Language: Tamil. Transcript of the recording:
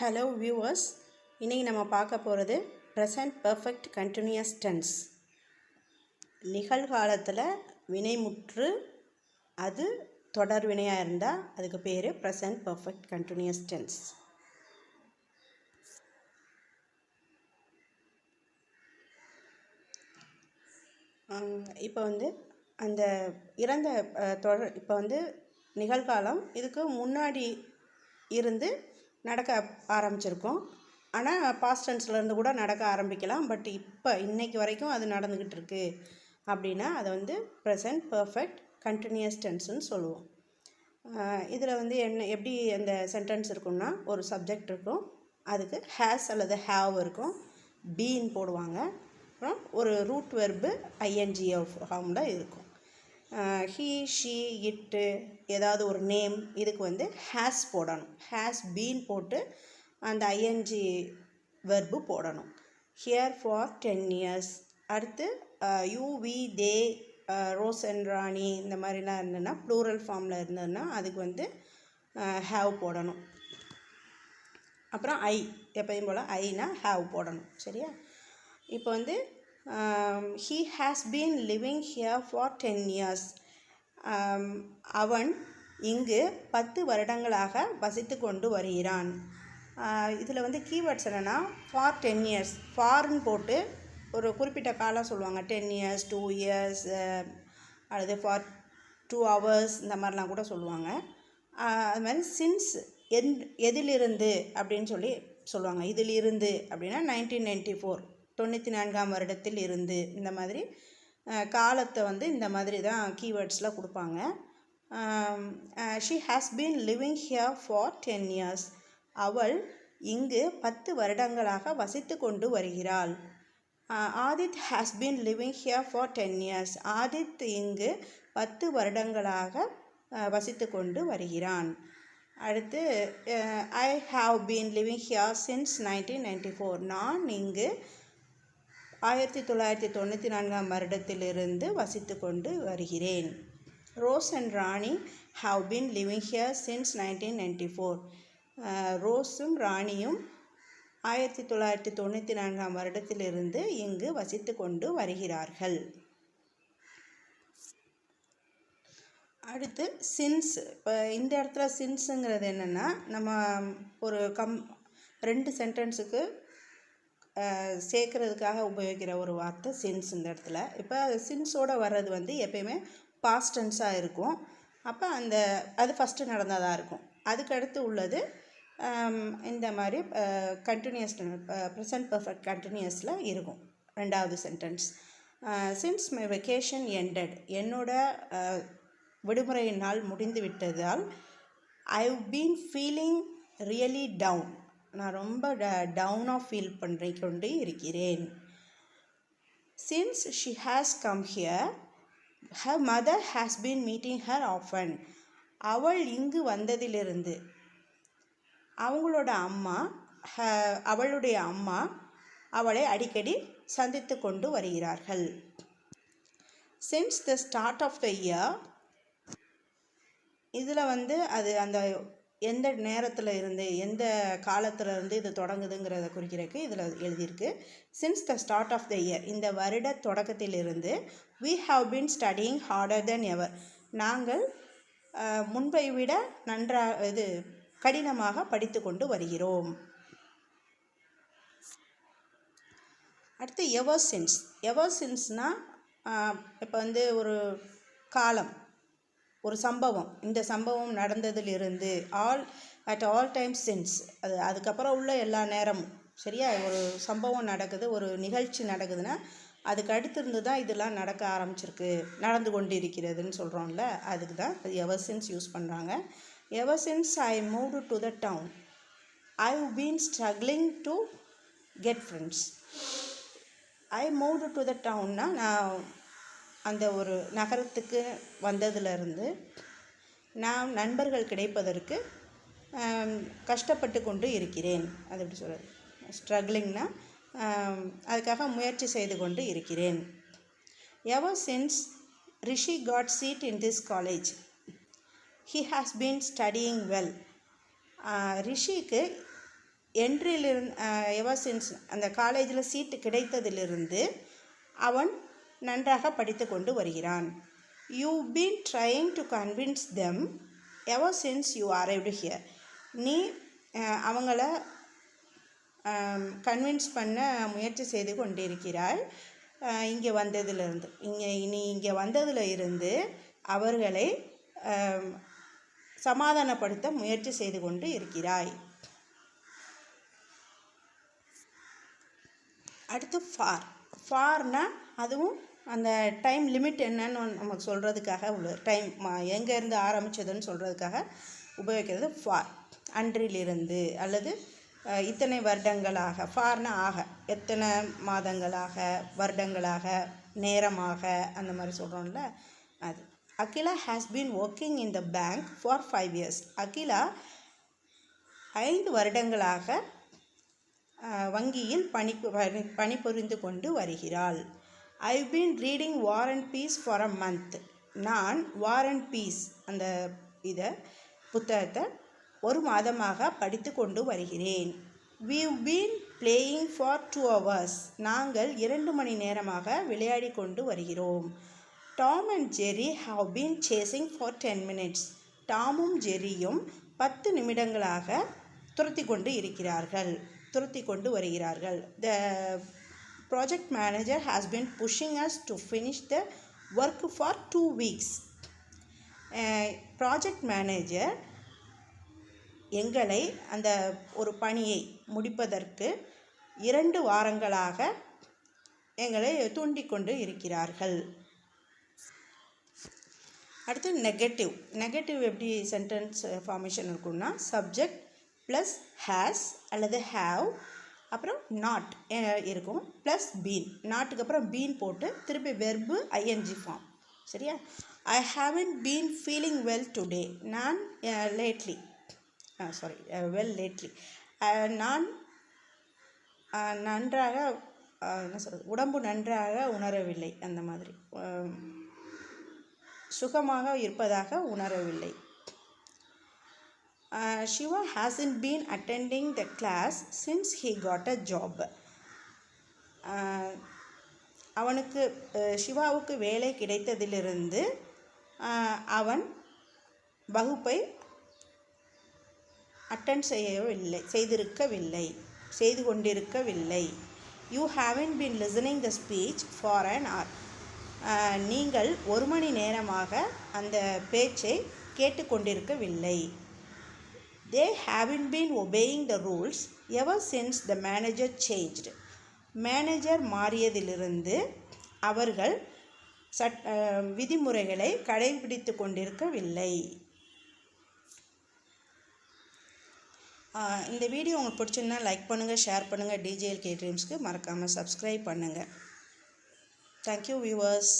ஹலோ வியூவர்ஸ் இன்றைக்கி நம்ம பார்க்க போகிறது ப்ரெசன்ட் பர்ஃபெக்ட் கண்டினியூஸ் டென்ஸ் நிகழ்காலத்தில் வினைமுற்று அது தொடர் வினையாக இருந்தால் அதுக்கு பேர் ப்ரெசன்ட் பர்ஃபெக்ட் கண்டினியூஸ் டென்ஸ் இப்போ வந்து அந்த இறந்த தொடர் இப்போ வந்து நிகழ்காலம் இதுக்கு முன்னாடி இருந்து நடக்க ஆரம்பிச்சிருக்கோம். ஆனால் பாஸ்ட் டென்ஸ்லேருந்து கூட நடக்க ஆரம்பிக்கலாம். பட் இப்போ இன்றைக்கி வரைக்கும் அது நடந்துக்கிட்டு இருக்கு. அப்படின்னா அதை வந்து ப்ரெசன்ட் பர்ஃபெக்ட் கண்டினியூஸ் டென்ஸ்னு சொல்லுவோம். இதில் வந்து என்ன எப்படி அந்த சென்டென்ஸ் இருக்கும்னா ஒரு சப்ஜெக்ட் இருக்கும். அதுக்கு ஹேஸ் அல்லது ஹேவ் இருக்கும். பீன் போடுவாங்க. அப்புறம் ஒரு ரூட் வெர்பு ஐஎன்ஜிஎஃப் ஃபார்மில் இருக்கும். ஹீ ஷீ இட்டு ஏதாவது ஒரு நேம் இதுக்கு வந்து ஹேஸ் போடணும். ஹேஸ் பீன் போட்டு அந்த ஐஎன்ஜி வெர்பு போடணும். ஹியர் ஃபார் டென் இயர்ஸ் அடுத்து you we they Rose and Rani இந்த மாதிரிலாம் இருந்ததுன்னா ப்ளூரல் ஃபார்மில் இருந்ததுன்னா அதுக்கு வந்து ஹேவ் போடணும். அப்புறம் ஐ எப்பயும் போல் ஐனா ஹேவ் போடணும். சரியா? இப்போ வந்து he has been living here for ten years அவன் இங்கு பத்து வருடங்களாக வசித்து கொண்டு வருகிறான். Uh, இதில் வந்து கீவேர்ட்ஸ் என்னென்னா ஃபார் டென் இயர்ஸ் ஃபார்ன்னு போட்டு ஒரு குறிப்பிட்ட காலம் சொல்லுவாங்க. டென் இயர்ஸ் டூ இயர்ஸ் அல்லது ஃபார் டூ ஹவர்ஸ் இந்த மாதிரிலாம் கூட சொல்லுவாங்க. Uh, அது மாதிரி சின்ஸ் எந் எதிலிருந்து அப்படின்னு சொல்லி சொல்லுவாங்க. இதிலிருந்து அப்படின்னா நைன்டீன் நைன்டி ஃபோர் தொண்ணூற்றி நான்காம் வருடத்தில் இருந்து இந்த மாதிரி காலத்தை வந்து இந்த மாதிரி தான் கீவேர்ட்ஸில் கொடுப்பாங்க. She has been living here for ten years அவள் இங்கு பத்து வருடங்களாக வசித்து கொண்டு வருகிறாள். Adith has been living here for ten years Adith இங்கு பத்து வருடங்களாக வசித்து கொண்டு வருகிறான். அடுத்து I have been living here since nineteen ninety four நான் இங்கு ஆயிரத்தி தொள்ளாயிரத்தி தொண்ணூற்றி நான்காம் வருடத்திலிருந்து வசித்து கொண்டு வருகிறேன். Rose and Rani have been living here since nineteen ninety four. ரோஸும் ராணியும் ஆயிரத்தி தொள்ளாயிரத்தி தொண்ணூற்றி நான்காம் வருடத்திலிருந்து இங்கு வசித்து கொண்டு வருகிறார்கள். அடுத்து சின்ஸ். இப்போ இந்த இடத்துல சின்ஸுங்கிறது என்னென்னா நம்ம ஒரு கம் ரெண்டு சென்டென்ஸுக்கு சேர்க்கறதுக்காக உபயோகிக்கிற ஒரு வார்த்தை சின்ஸ் இந்த இடத்துல. இப்போ சின்ஸோட வர்றது வந்து எப்பயுமே பாஸ்டன்ஸாக இருக்கும். அப்போ அந்த அது ஃபஸ்ட்டு நடந்ததாக இருக்கும். அதுக்கடுத்து உள்ளது இந்த மாதிரி கண்டினியூஸ் ப்ரெசன்ட் பர்ஃபெக்ட் கண்டினியூஸில் இருக்கும். ரெண்டாவது sentence since my vacation ended என்னோட அஹ், விடுமுறை நாள் முடிந்து விட்டதால் I been feeling really down நான் ரொம்ப ட டவுனாக ஃபீல் பண்ணி கொண்டு இருக்கிறேன். Since she has come here her mother has been meeting her often அவள் இங்கு வந்ததிலிருந்து அவங்களோட அம்மா ஹ- அவளுடைய அம்மா அவளை அடிக்கடி சந்தித்து கொண்டு வருகிறார்கள். Since the start of the year இதில் வந்து அது அந்த எந்த நேரத்தில் இருந்து எந்த காலத்தில் இருந்து இது தொடங்குதுங்கிறத குறிக்கிறதுக்கு இதில் எழுதியிருக்கு. Since the start of the year இந்த வருட தொடக்கத்திலிருந்து we have been studying harder than ever நாங்கள் முன்பை விட நன்றாக இது கடினமாக படித்து கொண்டு வருகிறோம். அடுத்து எவர் சின்ஸ் எவர் சின்ஸ்னால் இப்போ வந்து ஒரு காலம். ஒரு சம்பவம். இந்த சம்பவம் நடந்ததிலிருந்து all at all time since அது அதுக்கப்புறம் உள்ள எல்லா நேரமும். சரியா? ஒரு சம்பவம் நடக்குது ஒரு நிகழ்ச்சி நடக்குதுன்னா அதுக்கு அடுத்திருந்து தான் இதெல்லாம் நடக்க ஆரம்பிச்சிருக்கு. நடந்து கொண்டு இருக்கிறதுன்னு சொல்கிறோம்ல அதுக்கு தான் எவர் சின்ஸ் யூஸ் பண்ணுறாங்க ever since I move to the town I been struggling to get friends I moved to the டவுன்னா நான் அந்த ஒரு நகரத்துக்கு வந்ததுலேருந்து நான் நண்பர்கள் கிடைப்பதற்கு கஷ்டப்பட்டு கொண்டு இருக்கிறேன். அது எப்படி சொல்கிறது ஸ்ட்ரகிளிங்னா அதுக்காக முயற்சி செய்து கொண்டு இருக்கிறேன். Ever since Rishi got seat in this college he has been studying well ரிஷிக்கு என்ட்ரியிலிருந்து எவர் சின்ஸ் அந்த காலேஜில் சீட்டு கிடைத்ததிலிருந்து அவன் நன்றாக படித்து கொண்டு வருகிறான் you been trying to convince them ever since you arrived here நீ அவங்கள கன்வின்ஸ் பண்ண முயற்சி செய்து கொண்டிருக்கிறாய். இங்கே வந்ததிலிருந்து இங்கே நீ இங்கே வந்ததில் இருந்து அவர்களை சமாதானப்படுத்த முயற்சி செய்து கொண்டு இருக்கிறாய். அடுத்து ஃபார் ஃபார்னா அதுவும் அந்த டைம் லிமிட் என்னன்னு நமக்கு சொல்கிறதுக்காக உள்ள டைம் எங்கேருந்து ஆரம்பித்ததுன்னு சொல்கிறதுக்காக உபயோகிக்கிறது ஃபார் அன்றிலிருந்து அல்லது இத்தனை வருடங்களாக ஃபார்னா ஆக எத்தனை மாதங்களாக வருடங்களாக நேரமாக அந்த மாதிரி சொல்கிறோம்ல அது. Akila has been working in the bank for five years Akila ஐந்து வருடங்களாக வங்கியில் பணி பணி பணிபுரிந்து கொண்டு வருகிறாள். I been reading War and Peace for a month நான் வார் அண்ட் பீஸ் அந்த இதை புத்தகத்தை ஒரு மாதமாக படித்து கொண்டு வருகிறேன். We been playing for two hours நாங்கள் இரண்டு மணி நேரமாக விளையாடி கொண்டு வருகிறோம். Tom and Jerry have been chasing for ten minutes டாமும் ஜெர்ரியும் பத்து நிமிடங்களாக துரத்தி கொண்டு இருக்கிறார்கள். துரத்தி கொண்டு வருகிறார்கள். The project manager has been pushing us to finish the work for two weeks project manager எங்களை அந்த ஒரு பணியை முடிப்பதற்கு இரண்டு வாரங்களாக எங்களை தூண்டிக்கொண்டு இருக்கிறார்கள். அடுத்து நெகட்டிவ் நெகட்டிவ் எப்படி சென்டென்ஸ் ஃபார்மேஷன் இருக்குன்னா சப்ஜெக்ட் ப்ளஸ் ஹேஸ் அல்லது ஹேவ் அப்புறம் நாட் இருக்கும். ப்ளஸ் பீன் நாட்டுக்கு அப்புறம் பீன் போட்டு திருப்பி வெர்பு ஐஎன்ஜி ஃபார்ம் சரியா? I haven't been feeling well today நான் லேட்லி சாரி வெல் லேட்லி நான் நன்றாக என்ன சொல்கிறது உடம்பு நன்றாக உணரவில்லை. அந்த மாதிரி. சுகமாக இருப்பதாக உணரவில்லை. Siva hasn't been attending the class since he got a job அவனுக்கு uh, ஷிவாவுக்கு சிவாவுக்கு வேலை கிடைத்ததிலிருந்து uh, அவன் வகுப்பை அட்டன் செய்யவில்லை செய்திருக்கவில்லை செய்து கொண்டிருக்கவில்லை. You haven't been listening the speech for an hour நீங்கள் ஒரு மணி நேரமாக அந்த பேச்சை கேட்டுக்கொண்டிருக்கவில்லை. They haven't been obeying the rules ever since the manager changed manager மாறியதிலிருந்து அவர்கள் சட் விதிமுறைகளை கடைபிடித்து கொண்டிருக்கவில்லை. இந்த வீடியோ உங்களுக்கு பிடிச்சிருந்தா லைக் பண்ணுங்கள் ஷேர் பண்ணுங்கள் டிஜேஎல் கே ட்ரீம்ஸ்க்கு மறக்காமல் சப்ஸ்கிரைப் பண்ணுங்கள் தேங்க்யூ வியூவர்ஸ்